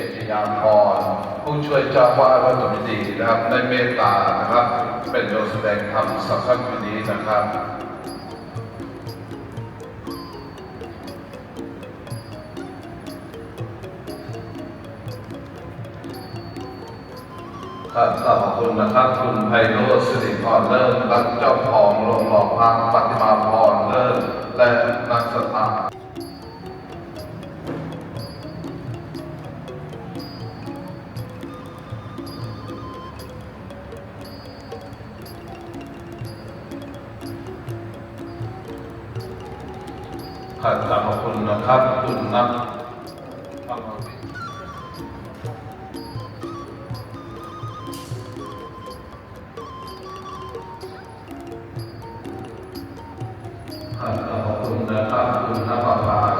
ยรติยามพรผู้ช่วยเจ้าวาดวัดตุมิดีนะครับในเมตตานะครับ เป็นโยแสดงธรรมสำคัญวันนี้นะครับครัขอบคุณนะครับ คุณไพโรจน์สิริพรเลิศรักเจ้าของโรงหล่อพระปฏิมาพรเลิศและนักสถา ขอขอบคุณนะครับคุณนักขอบคุณนะครับคุณนักปรา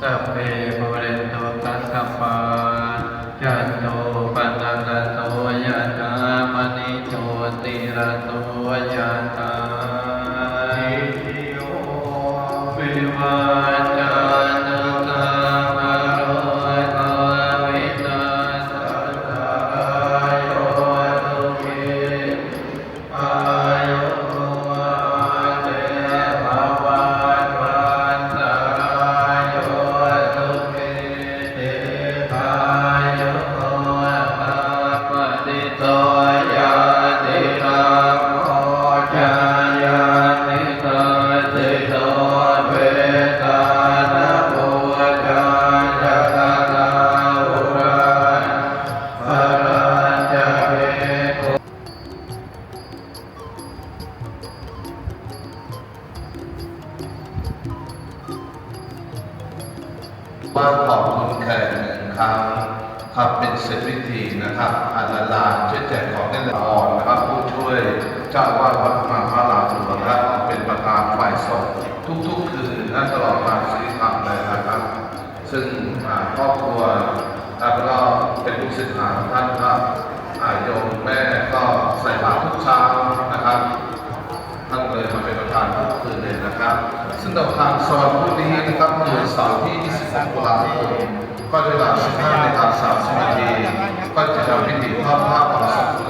sampai pemerintah kota Sabah ว่าขอบคุณแขกหนึ่งครั้งครับเป็นเสร็จพิธีนะครับอาลาลาช่วยแจกของได้ละอ่อนนะครับ ผู้ช่วยเจ้าวาดวัดมาพระรามสุวรรณเป็นประธานฝ่ายสงทุกๆคืนและตลอดการศีลธรเลยนะครับ ซึ่งครอบครัวแล้วก็เป็นลูกศิษย์หาท่านครับอโยมแม่ก็ใส่บาตรทุกเช้านะครับ ซึ่งประธางสอนพรุ่งนี้นะครับคือเสาร์ที่ 26 ตุลาคมก็เวลา 15นาฬิกา30นาทีก็จะทำพิธีทอดผ้าปังสกุล